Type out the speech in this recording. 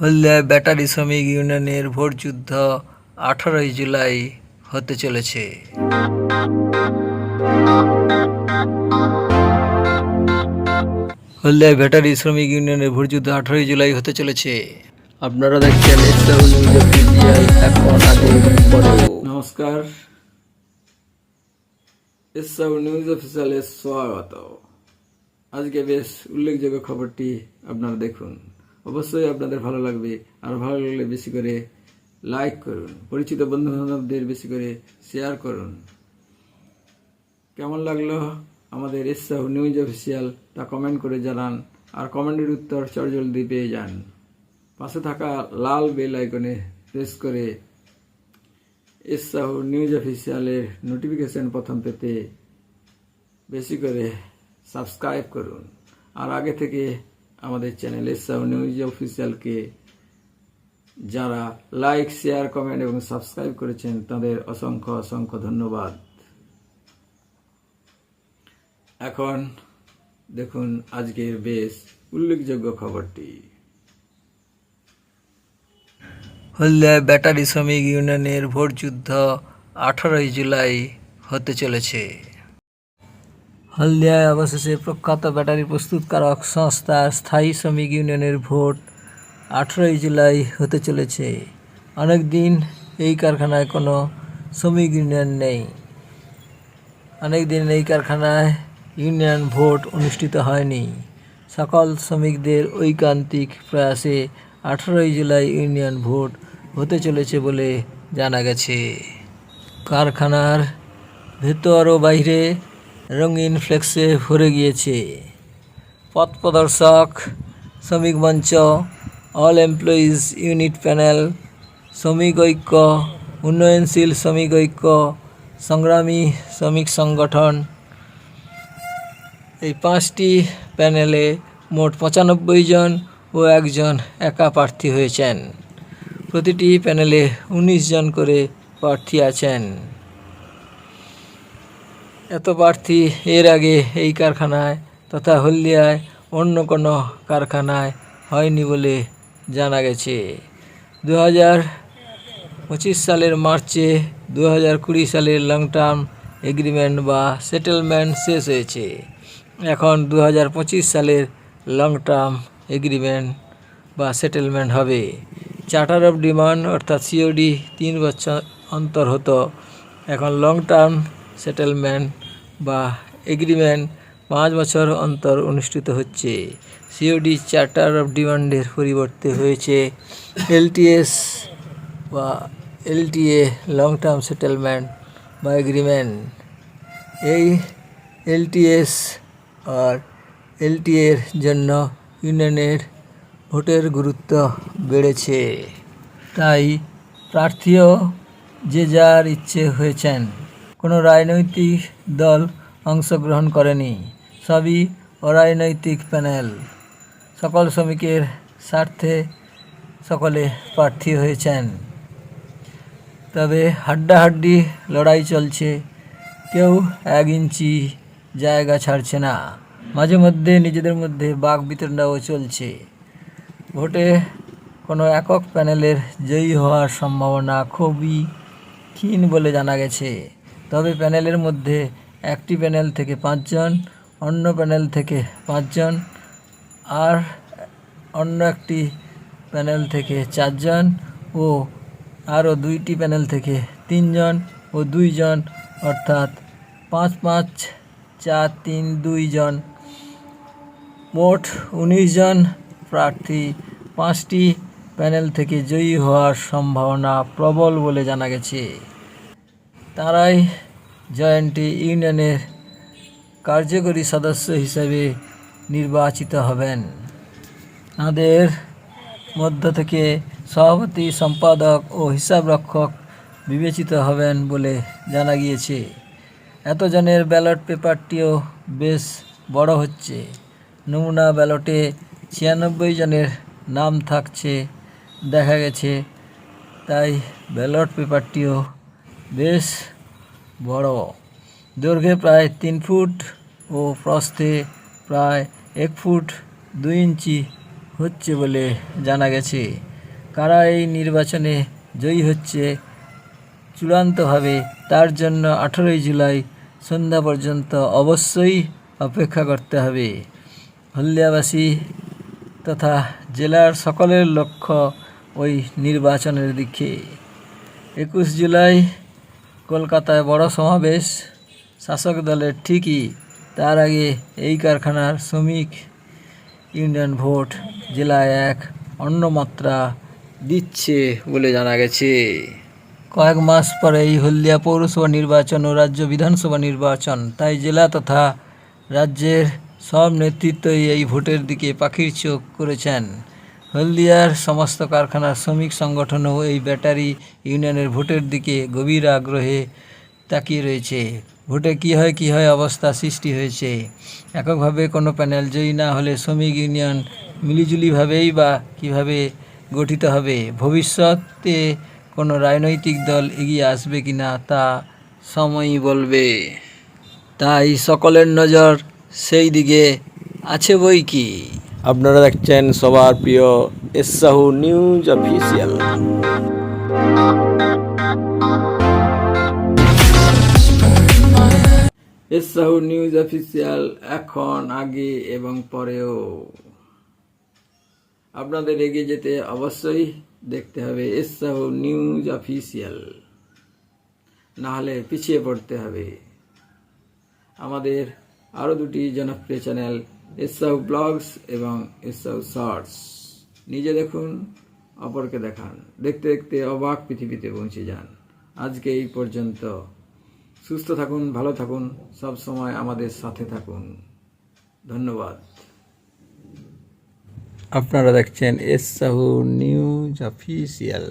হলদিয়ায় battery শ্রমিক ইউনিয়নের vote যুদ্ধ আঠারোই জুলাই হতে চলেছে। হলদিয়ায় ব্যাটারি শ্রমিক ইউনিয়নের ভোট যুদ্ধ আঠারোই জুলাই হতে চলেছে। আপনারা দেখছেন নমস্কার। নিউজ অফিসিয়ালে স্বাগত। আজকে বেশ উল্লেখযোগ্য খবরটি আপনারা দেখুন। অবশ্যই আপনাদের ভালো লাগবে। আর ভালো লাগলে বেশি করে লাইক করুন। পরিচিত বন্ধু বান্ধবদের বেশি করে শেয়ার করুন। কেমন লাগল আমাদের এসব নিউজ অফিসিয়াল তা কমেন্ট করে জানান। আর কমেন্টের উত্তর চটজলদি পেয়ে যান। পাশে থাকা লাল বেল আইকনে প্রেস করে এস সাহু নিউজ অফিসিয়ালের নোটিফিকেশন প্রথম পেতে বেশি করে সাবস্ক্রাইব করুন। আর আগে থেকে আমাদের চ্যানেল এস সাহু নিউজ অফিসিয়ালকে যারা লাইক শেয়ার কমেন্ট এবং সাবস্ক্রাইব করেছেন, তাদের অসংখ্য অসংখ্য ধন্যবাদ। এখন দেখুন আজকের বেশ উল্লেখযোগ্য খবরটি। হলদিয়ায় ব্যাটারি শ্রমিক ইউনিয়নের ভোট যুদ্ধ আঠারোই জুলাই হতে চলেছে। হলদিয়ায় অবশেষে প্রখ্যাত ব্যাটারি প্রস্তুতকারক সংস্থা স্থায়ী শ্রমিক ইউনিয়নের ভোট আঠারোই জুলাই হতে চলেছে। অনেক দিন এই কারখানায় কোনো শ্রমিক ইউনিয়ন নেই। অনেক দিন এই কারখানায় ইউনিয়ন ভোট অনুষ্ঠিত হয়নি। সকল শ্রমিকদের ঐকান্তিক প্রয়াসে আঠারোই জুলাই ইউনিয়ন ভোট হতে চলেছে বলে জানা গেছে। কারখানার ভেতর ও বাইরে রঙিন ফ্লেক্সে ভরে গিয়েছে। পথ প্রদর্শক, শ্রমিক মঞ্চ অল এমপ্লয়িজ ইউনিট প্যানেল শ্রমিক ঐক্য, উন্নয়নশীল শ্রমিক ঐক্য, সংগ্রামী শ্রমিক সংগঠন। এই পাঁচটি প্যানেলে মোট পঁচানব্বই জন ও একজন একা প্রার্থী হয়েছেন। প্রতিটি প্যানেলে উনিশ জন করে প্রার্থী আছেন। এত প্রার্থী এর আগে এই কারখানায় তথা হলদিয়ায় অন্য কোনো কারখানায় হয়নি বলে জানা গেছে। দু হাজার পঁচিশ সালের মার্চে দু হাজার কুড়ি সালের লং টার্ম এগ্রিমেন্ট বা সেটেলমেন্ট শেষ হয়েছে। এখন দু হাজার পঁচিশ সালের লং টার্ম এগ্রিমেন্ট বা সেটেলমেন্ট হবে। চার্টার অফ ডিমান্ড অর্থাৎ সিওডি তিন বছর অন্তর হতো। এখন লং টার্ম সেটেলমেন্ট বা এগ্রিমেন্ট পাঁচ বছর অন্তর অনুষ্ঠিত হচ্ছে। সিওডি চার্টার অফ ডিমান্ডের পরিবর্তে হয়েছে এলটিএস বা এলটিএ লং টার্ম সেটেলমেন্ট বা এগ্রিমেন্ট এই এলটিএস আর এলটিএর জন্য ইউনিয়নের ভোটের গুরুত্ব বেড়েছে। তাই প্রার্থীও যে যার ইচ্ছে হয়েছেন কোনো রাজনৈতিক দল অংশগ্রহণ করেনি। সবই অরাজনৈতিক প্যানেল। সকল শ্রমিকের স্বার্থে সকলে প্রার্থী হয়েছেন। তবে হাড্ডাহাড্ডি লড়াই চলছে। কেউ এক ইঞ্চি জায়গা ছাড়ছে না। মাঝে মধ্যে নিজেদের মধ্যে বাঘ বিতণ্ডাও চলছে। ভোটে কোনো একক প্যানেলের জয়ী হওয়ার সম্ভাবনা খুবই ক্ষীণ বলে জানা গেছে। তবে প্যানেলের মধ্যে একটি প্যানেল থেকে পাঁচজন, অন্য প্যানেল থেকে পাঁচজন আর অন্য একটি প্যানেল থেকে চারজন ও আরও দুইটি প্যানেল থেকে তিনজন ও দুইজন, অর্থাৎ পাঁচ পাঁচ চার তিন দুইজন। মোট উনিশ জন প্রার্থী, পাঁচটি প্যানেল থেকে জয়ী হওয়ার সম্ভাবনা প্রবল বলে জানা গেছে। তারাই জয়েন্টি ইউনিয়নের কার্যকরী সদস্য হিসেবে নির্বাচিত হবেন। তাদের মধ্য থেকে সভাপতি, সম্পাদক ও হিসাবরক্ষক বিবেচিত হবেন বলে জানা গিয়েছে। এতজনের ব্যালট পেপারটিও বেশ বড় হচ্ছে। নমুনা ব্যালটে ছিয়ানব্বই জনের নাম থাকছে, দেখা গেছে, তাই ব্যালট পেপারটিও বেশ বড়। দৈর্ঘ্যে প্রায় তিন ফুট ও প্রস্থে প্রায় এক ফুট দুই ইঞ্চি হচ্ছে বলে জানা গেছে। কারা এই নির্বাচনে জয়ী হচ্ছে চূড়ান্তভাবে তার জন্য আঠেরোই জুলাই সন্ধ্যা পর্যন্ত অবশ্যই অপেক্ষা করতে হবে। হলদিয়াবাসী তথা জেলার সকলের লক্ষ্য ওই নির্বাচনের দিকে। একুশ জুলাই কলকাতায় বড় সমাবেশ। শাসক দলের ঠিকই তার আগে এই কারখানার শ্রমিক ইউনিয়ন ভোট জেলায় এক অন্য মাত্রা দিচ্ছে বলে জানা গেছে। কয়েক মাস পরে এই হলদিয়া পৌরসভা নির্বাচন ও রাজ্য বিধানসভা নির্বাচন, তাই জেলা তথা রাজ্যের সব নেতৃত্বই এই ভোটের দিকে পাখির চোখ করেছেন। হলদিয়ার সমস্ত কারখানার শ্রমিক সংগঠনও এই ব্যাটারি ইউনিয়নের ভোটের দিকে গভীর আগ্রহে তাকিয়ে রয়েছে। ভোটে কি হয় কি হয় অবস্থা সৃষ্টি হয়েছে। এককভাবে কোনো প্যানেল জয়ী না হলে শ্রমিক ইউনিয়ন মিলিজুলিভাবেই বা কীভাবে গঠিত হবে? ভবিষ্যতে কোনো রাজনৈতিক দল এগিয়ে আসবে কি না তা সময়ই বলবে। তাই সকলের নজর সেই দিকে আছে বই কি? আপনারা দেখছেন সবার প্রিয় এসাহু নিউজ অফিসিয়াল। এসাহু নিউজ অফিসিয়াল এখন, আগে এবং পরেও। আপনাদের এগিয়ে যেতে অবশ্যই দেখতে হবে এসাহু নিউজ অফিসিয়াল। না হলে পিছিয়ে পড়তে হবে। আমাদের আরও দুটি জনপ্রিয় চ্যানেল এসাহু ব্লগস এবং এসাহু শর্টস নিজে দেখুন, অপরকে দেখান। দেখতে দেখতে অবাক পৃথিবীতে পৌঁছে যান। আজকে এই পর্যন্ত। সুস্থ থাকুন, ভালো থাকুন, সব সময় আমাদের সাথে থাকুন। ধন্যবাদ। আপনারা দেখছেন এস সাহু নিউজ অফিসিয়াল।